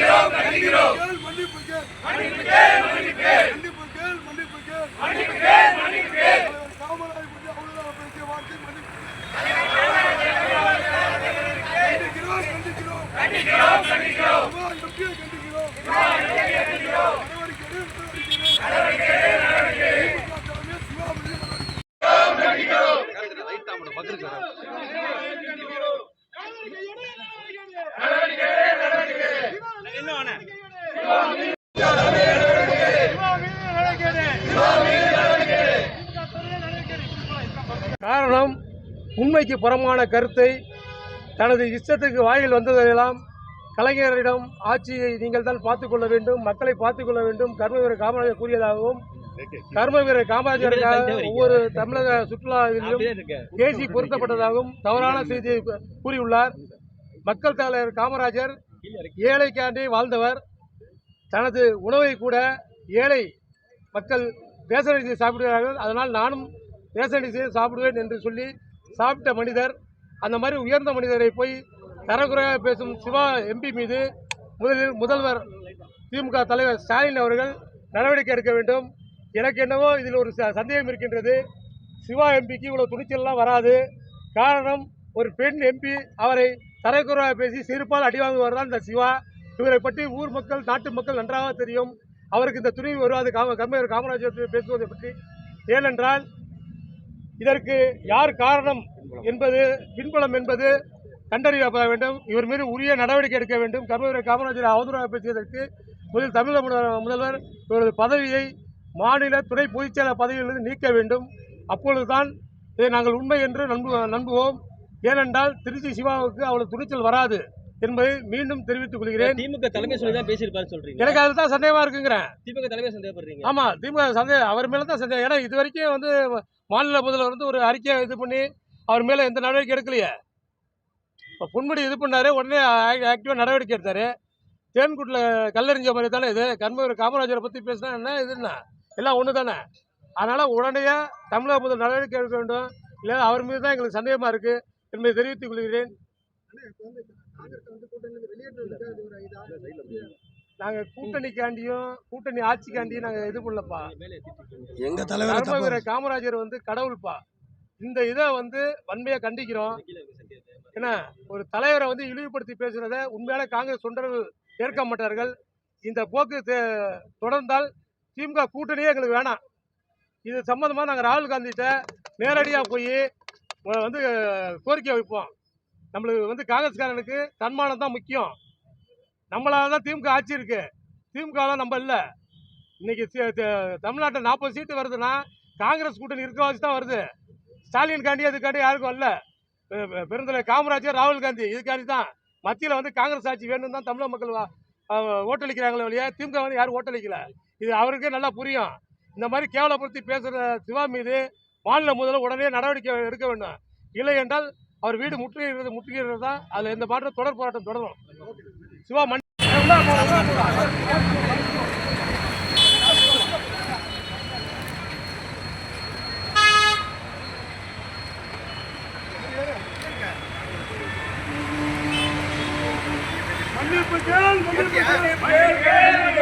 கண்டிக்கிறோம் கண்டிக்கிறோம். மன்னிப்பு கேள் மன்னிப்பு கேள் மன்னிப்பு கேள் மன்னிப்பு கேள் மன்னிப்பு கேள் மன்னிப்பு கேள் மன்னிப்பு கேள் காமராஜ் பற்றி அவ்வளவுதான் பேசிய வார்த்தை மன்னிப்பு கண்டிக்கிறோம். கண்டிக்கிறோம். கண்டிக்கிறோம் கண்டிக்கிறோம் எப்படியோ நடவடிக்கை நடவடிக்கை தலைமை சிவா மீது நடவடிக்கை காரணம் உண்மைக்கு புறமான கருத்தை தனது இஷ்டத்துக்கு வாயில் வந்ததெல்லாம் கலைஞரிடம் ஆட்சியை நீங்கள் தான் பார்த்துக் கொள்ள வேண்டும் மக்களை பார்த்துக் கொள்ள வேண்டும் கர்மவீரர் காமராஜர் கூறியதாகவும் கர்மவீரர் காமராஜருக்காக ஒவ்வொரு தமிழக சுற்றுலாவிலும் பேசி பொருத்தப்பட்டதாகவும் தவறான செய்தியை கூறியுள்ளார். மக்கள் தலைவர் காமராஜர் ஏழைக்காண்டி வாழ்ந்தவர் தனது உணவை கூட ஏழை மக்கள் ரேஷன் அரிசி சாப்பிடுகிறார்கள். அதனால் நானும் ரேஷன் அரிசியை சாப்பிடுவேன் என்று சொல்லி சாப்பிட்ட மனிதர் அந்த மாதிரி உயர்ந்த மனிதரை போய் தரக்குறையாக பேசும் சிவா எம்பி மீது முதலில் முதல்வர் திமுக தலைவர் ஸ்டாலின் அவர்கள் நடவடிக்கை எடுக்க வேண்டும். எனக்கு என்னவோ இதில் ஒரு ச- சந்தேகம் இருக்கின்றது. சிவா எம்பிக்கு இவ்வளோ துணிச்சல்லாம் வராது. காரணம் ஒரு பெண் எம்பி அவரை தரைக்குறையாக பேசி சிறுபால் அடி வாங்குவார் தான் இந்த சிவா. இவரை பற்றி ஊர் மக்கள் நாட்டு மக்கள் நன்றாக தெரியும். அவருக்கு இந்த துணிவு வருவாது. காம கம்மையர் காமராஜர் பேசுவதை பற்றி. ஏனென்றால் இதற்கு யார் காரணம் என்பது பின்புலம் என்பது கண்டறியப்பட வேண்டும். இவர் மீது உரிய நடவடிக்கை எடுக்க வேண்டும். கர்மவீரர் காமராஜர் அவதூறாக பேசியதற்கு முதல் தமிழக முதல்வர் முதல்வர் இவரது பதவியை மாநில துணை பொதுச்செயலர் பதவியிலிருந்து நீக்க வேண்டும். அப்பொழுதுதான் இதை நாங்கள் உண்மை என்று நம்பு நம்புவோம். ஏனென்றால் திருச்சி சிவாவுக்கு அவ்வளவு துணிச்சல் வராது என்பதை மீண்டும் தெரிவித்துக் கொள்கிறேன். திமுக தலைமை சொல்லி தான் பேசியிருப்பாரு சொல்றீங்க. எனக்கு அதுதான் சந்தேகமா இருக்குங்கிறேன். திமுக தலைமை சந்தேகப்படுறீங்க. ஆமா திமுக சந்தேகம் அவர் மேல தான் சந்தேகம். ஏன்னா இது வரைக்கும் வந்து மாநில முதல்வர் வந்து ஒரு அறிக்கையை இது பண்ணி அவர் மேல எந்த நடவடிக்கை எடுக்கலையே. இப்போ பொன்முடி இது பண்ணாரு உடனே ஆக்டிவாக நடவடிக்கை எடுத்தாரு. தேன்குட்டில் கல்லறிஞ்ச மாதிரி தானே இது. கர்மவீரர் காமராஜரை பற்றி பேசினா என்ன இது என்ன? எல்லாம் ஒன்று தானே. அதனால் உடனடியாக தமிழக முதல் நடவடிக்கை எடுக்க வேண்டும். இல்லை அவர் மீது தான் எங்களுக்கு சந்தேகமாக இருக்குது என்பதை தெரிவித்துக் கொள்கிறேன். நாங்கள் கூட்டணிக்காண்டியும் கூட்டணி ஆட்சிக்காண்டியும் நாங்கள் இது பண்ணலப்பா. எங்க தலைவர் காமராஜர் வந்து கடவுள்பா இந்த இதை வந்து வன்மையாக கண்டிக்கிறோம். ஏன்னா ஒரு தலைவரை வந்து இழிவுபடுத்தி பேசுறத உண்மையான காங்கிரஸ் தொண்டர்கள் ஏற்க மாட்டார்கள். இந்த போக்கு தே- தொடர்ந்தால் திமுக கூட்டணியே எங்களுக்கு வேணாம். இது சம்பந்தமா நாங்கள் ராகுல் காந்திகிட்ட நேரடியாக போய் வந்து கோரிக்கை வைப்போம். நம்மளுக்கு வந்து காங்கிரஸ்காரனுக்கு தன்மானம் தான் முக்கியம். நம்மளால தான் திமுக ஆட்சி இருக்கு. திமுகலாம் நம்ம இல்லை. இன்னைக்கு தமிழ்நாட்டில் நாற்பது சீட்டு வருதுன்னா காங்கிரஸ் கூட்டணி இருக்க வச்சு தான் வருது. ஸ்டாலின் காண்டி அதுக்காண்டி யாருக்கும் இல்லை. பெருந்தலை காமராஜர் ராகுல் காந்தி இதுக்காண்டி தான். மத்தியில் வந்து காங்கிரஸ் ஆட்சி வேணும் தான் தமிழக மக்கள் ஓட்டளிக்கிறாங்களே வழியா திமுக வந்து யாரும் ஓட்டளிக்கல. இது அவருக்கே நல்லா புரியும். இந்த மாதிரி கேவலப்படுத்தி பேசுகிற சிவா மீது மாநில முதல்வர் உடனே நடவடிக்கை எடுக்க வேண்டும். இல்லை என்றால் அவர் வீடு முற்றுகிறது முற்றுகிறது தான். அதில் எந்த மாற்றம் தொடர் போராட்டம் தொடரும். சிவா மண் மன்னிப்பு கேள் மன்னிப்பு கேள்.